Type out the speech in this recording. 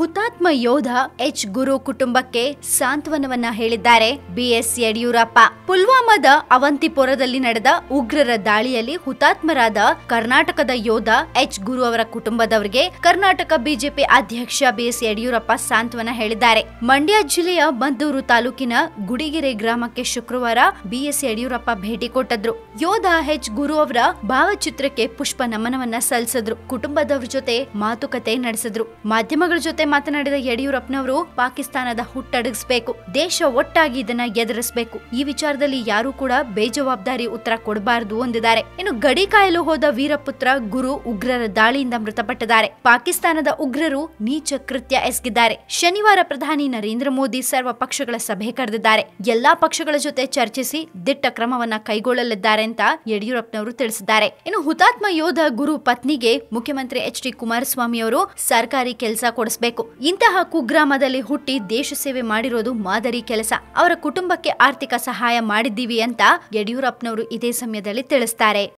ಹುತಾತ್ಮ ಯೋಧ ಎಚ್ ಗುರು ಕುಟುಂಬಕ್ಕೆ ಸಾಂತ್ವನವನ್ನ ಹೇಳಿದ್ದಾರೆ. ಬಿಎಸ್ ಯಡಿಯೂರಪ್ಪ. ಪುಲ್ವಾಮಾದ ಅವಂತಿಪುರದಲ್ಲಿ ನಡೆದ ಉಗ್ರರ ದಾಳಿಯಲ್ಲಿ ಹುತಾತ್ಮರಾದ ಕರ್ನಾಟಕದ ಯೋಧ ಎಚ್ ಗುರು ಅವರ ಕುಟುಂಬದವರಿಗೆ ಕರ್ನಾಟಕ ಬಿಜೆಪಿ ಅಧ್ಯಕ್ಷ ಬಿಎಸ್ ಯಡಿಯೂರಪ್ಪ ಸಾಂತ್ವನ ಹೇಳಿದ್ದಾರೆ. ಮಂಡ್ಯ ಜಿಲ್ಲೆಯ ಮದ್ದೂರು ತಾಲೂಕಿನ ಗುಡಿಗೆರೆ ಗ್ರಾಮಕ್ಕೆ ಶುಕ್ರವಾರ ಬಿಎಸ್ ಯಡಿಯೂರಪ್ಪ ಭೇಟಿ ಕೊಟ್ಟದ್ರು. ಯೋಧ ಎಚ್ ಗುರು ಅವರ ಭಾವಚಿತ್ರಕ್ಕೆ ಪುಷ್ಪ ನಮನವನ್ನ ಸಲ್ಲಿಸಿದ್ರು. ಕುಟುಂಬದವರ ಜೊತೆ ಮಾತುಕತೆ ನಡೆಸಿದ್ರು. ಮಾಧ್ಯಮಗಳ ಜೊತೆ ಮಾತನಾಡಿದ ಯಡಿಯೂರಪ್ಪನವರು ಪಾಕಿಸ್ತಾನದ ಹುಟ್ಟಡಗಿಸಬೇಕು ದೇಶ ಒಟ್ಟಾಗಿ ಇದನ್ನ ಎದುರಿಸಬೇಕು. ಈ ವಿಚಾರದಲ್ಲಿ ಯಾರು ಕೂಡ ಬೇಜವಾಬ್ದಾರಿ ಉತ್ತರ ಕೊಡಬಾರದು ಎಂದಿದ್ದಾರೆ ಇನ್ನು ಗಡಿ ಕಾಯಲು ಹೋದ ವೀರಪುತ್ರ ಗುರು ಉಗ್ರರ ದಾಳಿಯಿಂದ ಮೃತಪಟ್ಟಿದ್ದಾರೆ. ಪಾಕಿಸ್ತಾನದ ಉಗ್ರರು ನೀಚ ಕೃತ್ಯ ಎಸಗಿದ್ದಾರೆ. ಶನಿವಾರ ಪ್ರಧಾನಿ ನರೇಂದ್ರ ಮೋದಿ ಸರ್ವ ಪಕ್ಷಗಳ ಸಭೆ ಕರೆದಿದ್ದಾರೆ. ಎಲ್ಲಾ ಪಕ್ಷಗಳ ಜೊತೆ ಚರ್ಚಿಸಿ ದಿಟ್ಟ ಕ್ರಮವನ್ನ ಕೈಗೊಳ್ಳಲಿದ್ದಾರೆ ಅಂತ ಯಡಿಯೂರಪ್ಪನವರು ತಿಳಿಸಿದ್ದಾರೆ. ಇನ್ನು ಹುತಾತ್ಮ ಯೋಧ ಗುರು ಪತ್ನಿಗೆ ಮುಖ್ಯಮಂತ್ರಿ ಎಚ್ ಡಿ ಕುಮಾರಸ್ವಾಮಿ ಅವರು ಸರ್ಕಾರಿ ಕೆಲಸ ಕೊಡಿಸಬೇಕು. ಇಂತಹ ಕುಗ್ರಾಮದಲ್ಲಿ ಹುಟ್ಟಿ ದೇಶ ಸೇವೆ ಮಾಡಿರೋದು ಮಾದರಿ ಕೆಲಸ. ಅವರ ಕುಟುಂಬಕ್ಕೆ ಆರ್ಥಿಕ ಸಹಾಯ ಮಾಡಿದ್ದೀವಿ ಅಂತ ಯಡಿಯೂರಪ್ಪನವರು ಇದೇ ಸಮಯದಲ್ಲಿ ತಿಳಿಸ್ತಾರೆ.